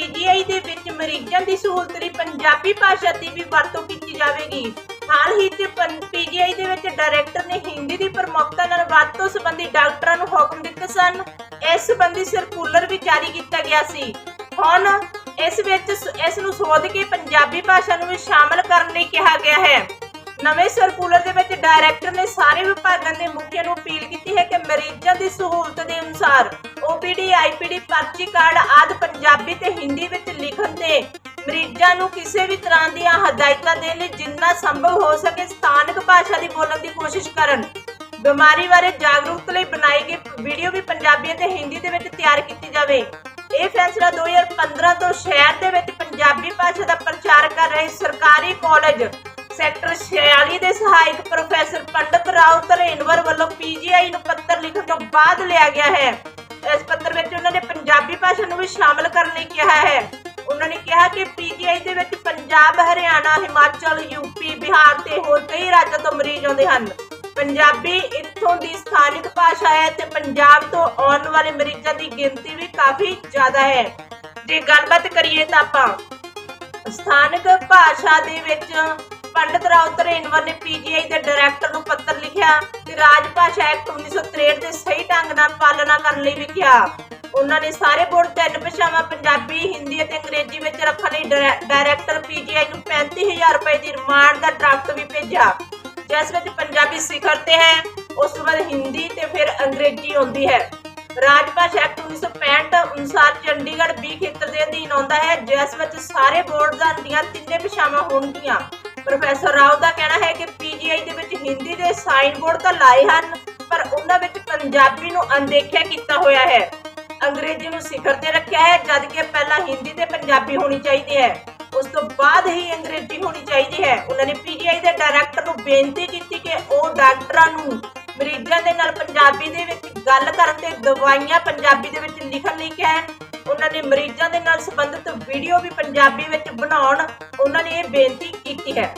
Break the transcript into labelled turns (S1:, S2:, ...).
S1: PGI ਦੇ ਵਿੱਚ ਮਰੀਜ਼ਾਂ ਦੀ ਸਹੂਲਤ ਲਈ ਪੰਜਾਬੀ ਭਾਸ਼ਾ ਦੀ ਵੀ ਵਰਤੋਂ ਕੀਤੀ ਜਾਵੇਗੀ। ਹਾਲ ਹੀ ਚ ਪੀਜੀਆਈ ਦੇ ਵਿੱਚ ਡਾਇਰੈਕਟਰ ਨੇ ਹਿੰਦੀ ਦੀ ਪ੍ਰਮੁਖਤਾ ਨਾਲ ਵਰਤੋਂ ਸੰਬੰਧੀ ਡਾਕਟਰਾਂ ਨੂੰ ਹੁਕਮ ਦਿੱਤੇ ਸਨ। ਇਸ ਸੰਬੰਧੀ ਸਰਕੂਲਰ ਵੀ ਜਾਰੀ ਕੀਤਾ ਗਿਆ ਸੀ। ਹੁਣ ਇਸ ਵਿੱਚ ਇਸ ਨੂੰ ਸੋਧ ਕੇ ਪੰਜਾਬੀ ਭਾਸ਼ਾ ਨੂੰ ਵੀ ਸ਼ਾਮਲ ਕਰਨ ਲਈ ਕਿਹਾ ਗਿਆ ਹੈ। ਨਵੇਂ ਸਰਕੂਲਰ ਦੇ ਵਿੱਚ ਡਾਇਰੈਕਟਰ ਨੇ ਸਾਰੇ ਵਿਭਾਗਾਂ ਦੇ ਮੁਖੀਆਂ ਨੂੰ ਅਪੀਲ ਕੀਤੀ ਹੈ ਕਿ ਮਰੀਜ਼ਾਂ ਦੀ ਸਹੂਲਤ ਦੇ ਅਨੁਸਾਰ OPD IPD ਪਰਚੀ ਕਾਰਡ ਆਦਿ ਪੰਜਾਬੀ ਤੇ ਹਿੰਦੀ ਵਿੱਚ ਲਿਖਣ ਤੇ ਮਰੀਜ਼ਾਂ ਨੂੰ ਕਿਸੇ ਵੀ ਤਰ੍ਹਾਂ ਦੀਆਂ ਹਦਾਇਤਾਂ ਦੇਣ ਲਈ ਜਿੰਨਾ ਸੰਭਵ ਹੋ ਸਕੇ ਸਥਾਨਕ ਭਾਸ਼ਾ ਦੀ ਬੋਲਣ ਦੀ ਕੋਸ਼ਿਸ਼ ਕਰਨ। ਬਿਮਾਰੀ ਬਾਰੇ ਜਾਗਰੂਕਤਾ ਲਈ ਬਣਾਈ ਗਈ ਵੀਡੀਓ ਵੀ ਪੰਜਾਬੀ ਅਤੇ ਹਿੰਦੀ ਦੇ ਵਿੱਚ ਤਿਆਰ ਕੀਤੀ ਜਾਵੇ। ਇਹ ਫੈਸਲਾ 2015 ਤੋਂ ਸ਼ਹਿਰ ਦੇ ਵਿੱਚ ਪੰਜਾਬੀ ਭਾਸ਼ਾ ਦਾ ਪ੍ਰਚਾਰ ਕਰ ਰਹੇ ਸਰਕਾਰੀ ਕਾਲਜ ਸੈਕਟਰ 46 ਦੇ ਸਹਾਇਕ ਪ੍ਰੋਫੈਸਰ ਪੰਡਤ ਰਾਓ ਧਰੇਨਵਰ ਵੱਲੋਂ ਪੀਜੀਆਈ ਨੂੰ ਪੱਤਰ ਲਿਖਣ ਤੋਂ ਬਾਅਦ ਲਿਆ ਗਿਆ ਹੈ। ਇਸ ਪੱਤਰ ਵਿੱਚ ਉਹਨਾਂ ਨੇ ਪੰਜਾਬੀ ਭਾਸ਼ਾ ਨੂੰ ਵੀ ਸ਼ਾਮਲ ਕਰਨ ਲਈ ਕਿਹਾ ਹੈ। ਉਹਨਾਂ ਨੇ ਕਿਹਾ ਕਿ ਪੀਜੀਆਈ ਦੇ ਵਿੱਚ ਪੰਜਾਬ, ਹਰਿਆਣਾ, ਹਿਮਾਚਲ ਯੂਪੀ ਬਿਹਾਰ ਤੇ ਹੋਰ ਕਈ ਰਾਜਾਂ ਤੋਂ ਮਰੀਜ਼ ਆਉਂਦੇ ਹਨ। ਪੰਜਾਬੀ ਇੱਥੋਂ ਦੀ ਸਥਾਨਿਕ ਭਾਸ਼ਾ ਹੈ ਤੇ ਪੰਜਾਬ ਤੋਂ ਆਉਣ ਵਾਲੇ ਮਰੀਜ਼ਾਂ ਦੀ ਗਿਣਤੀ ਵੀ ਕਾਫੀ ਜ਼ਿਆਦਾ ਹੈ। ਜੇ ਗੱਲਬਾਤ ਕਰੀਏ ਤਾਂ ਆਪਾਂ, ਸਥਾਨਕ ਭਾਸ਼ਾ ਦੇ ਵਿੱਚ ਪੰਡਤ ਰਾਓ ਧਰੇਨਵਰ ਨੇ ਪੀਜੀਆਈ ਦੇ ਡਾਇਰੈਕਟਰ ਨੂੰ ਪੱਤਰ ਲਿਖਿਆ। ਤੇ ਰਾਜ ਭਾਸ਼ਾ ਐਕਟ 1963 ਦੇ ਸਹੀ ਢੰਗ ਨਾਲ ਪਾਲਣਾ ਕਰਨ ਲਈ ਵੀ ਉਹਨਾਂ ਨੇ ਸਾਰੇ ਬੋਰਡ ਤਿੰਨ ਭਾਸ਼ਾਵਾਂ, ਪੰਜਾਬੀ, ਹਿੰਦੀ ਅਤੇ ਅੰਗਰੇਜ਼ੀ ਵਿੱਚ ਰੱਖਣ ਲਈ ਡਾਇਰੈਕਟਰ ਪੀਜੀਆਈ ਨੂੰ 35000 ਰੁਪਏ ਦੀ ਰਿਮਾਂਡ ਦਾ ਡਰਾਫਟ ਵੀ ਭੇਜਿਆ। ਜਿਸ ਵਿੱਚ ਪੰਜਾਬੀ ਸਿਖਰ ਤੇ ਹੈ, ਉਸ ਤੋਂ ਬਾਅਦ ਹਿੰਦੀ ਤੇ ਫਿਰ ਅੰਗਰੇਜ਼ੀ ਆਉਂਦੀ ਹੈ। ਰਾਜ ਭਾਸ਼ਾ ਐਕਟ 1965 ਅਨੁਸਾਰ ਚੰਡੀਗੜ੍ਹ ਵੀ ਖੇਤਰ ਦੇ ਅਧੀਨ ਆਉਂਦਾ ਹੈ, ਜਿਸ ਵਿੱਚ ਸਾਰੇ ਬੋਰਡ ਦੀਆਂ ਤਿੰਨੇ ਭਾਸ਼ਾਵਾਂ ਹੋਣਗੀਆਂ। ਪ੍ਰੋਫੈਸਰ ਰਾਓ ਦਾ ਕਹਿਣਾ ਹੈ ਕਿ ਪੀਜੀਆਈ ਦੇ ਵਿੱਚ ਹਿੰਦੀ ਦੇ ਸਾਈਨ ਬੋਰਡ ਤਾਂ ਲਾਏ ਹਨ, ਪਰ ਉਹਨਾਂ ਵਿੱਚ ਪੰਜਾਬੀ ਨੂੰ ਅਣਦੇਖਿਆ ਕੀਤਾ ਹੋਇਆ ਹੈ। ਅੰਗਰੇਜ਼ੀ ਨੂੰ ਸਿਖਰ ਤੇ ਰੱਖਿਆ ਹੈ ਜਦ ਕਿ ਪਹਿਲਾਂ ਹਿੰਦੀ ਤੇ ਪੰਜਾਬੀ ਹੋਣੀ ਚਾਹੀਦੀ ਹੈ। ਉਸ ਤੋਂ ਬਾਅਦ ਹੀ ਅੰਗਰੇਜ਼ੀ ਹੋਣੀ ਚਾਹੀਦੀ ਹੈ। ਉਹਨਾਂ ਨੇ ਪੀਜੀਆਈ ਦੇ ਡਾਇਰੈਕਟਰ ਨੂੰ ਬੇਨਤੀ ਕੀਤੀ ਕਿ ਉਹ ਡਾਕਟਰਾਂ ਨੂੰ ਮਰੀਜ਼ਾਂ ਦੇ ਨਾਲ ਪੰਜਾਬੀ ਦੇ ਵਿੱਚ ਗੱਲ ਕਰਨ ਤੇ ਦਵਾਈਆਂ ਪੰਜਾਬੀ ਦੇ ਵਿੱਚ ਲਿਖਣ ਲਈ ਕਹਿਣ ਉਹਨਾਂ ਨੇ ਮਰੀਜ਼ਾਂ ਦੇ ਨਾਲ ਸੰਬੰਧਿਤ ਵੀਡੀਓ ਵੀ ਪੰਜਾਬੀ ਵਿੱਚ ਬਣਾਉਣ ਉਹਨਾਂ ਨੇ ਇਹ ਬੇਨਤੀ ਕੀਤੀ ਹੈ।